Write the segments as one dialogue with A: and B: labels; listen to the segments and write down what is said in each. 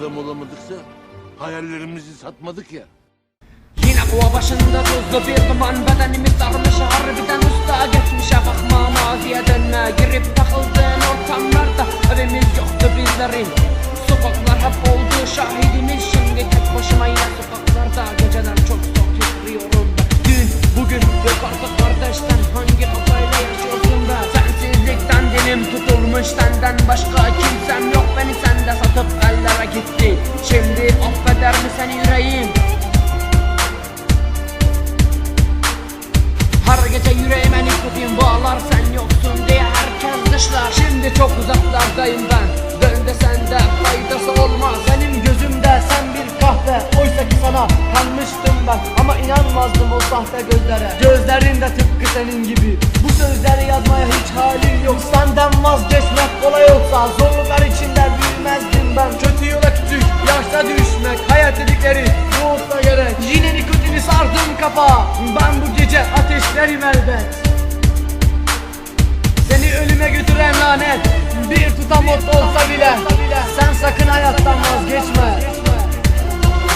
A: adam olamadıksa hayallerimizi satmadık ya.
B: Yine kova başında tuzlu bir duman Bedenimi sarmış harbiden usta Geçmişe bakma maziye dönme Girip takıldığın ortamlarda Evimiz yoktu bizlerin Sokaklar hep oldu şahidimiz Şimdi tek başıma yine sokaklarda. Geceler çok soğuk ben. Dün bugün yok artık kardeşten Hangi kafayla yaşıyorsun be? Sensizlikten dilim tutulmuş Senden başka kimsem yok Beni sende satıp ellere gitti. Şimdi affeder mi seni yüreğim Her gece yüreğime nikotin bağlar sen yoksun diye herkes dışlar. Şimdi çok uzaklardayım ben. Dön de sende faydası olmaz. Benim gözümde sen bir kahve. Oysa ki sana kanmıştım ben. Ama inanmazdım o sahte gözlere. Gözlerin de tıpkı senin gibi. Bu sözleri yazmaya hiç halin kafa. Ben bu gece ateşlerim elbet. Seni ölüme götüren lanet Bir tutam ot olsa bile Sen sakın hayattan vazgeçme.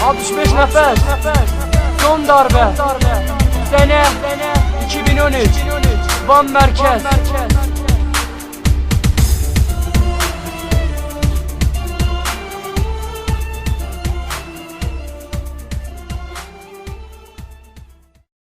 B: 65 nefes Son darbe. Sene 2013 Van Merkez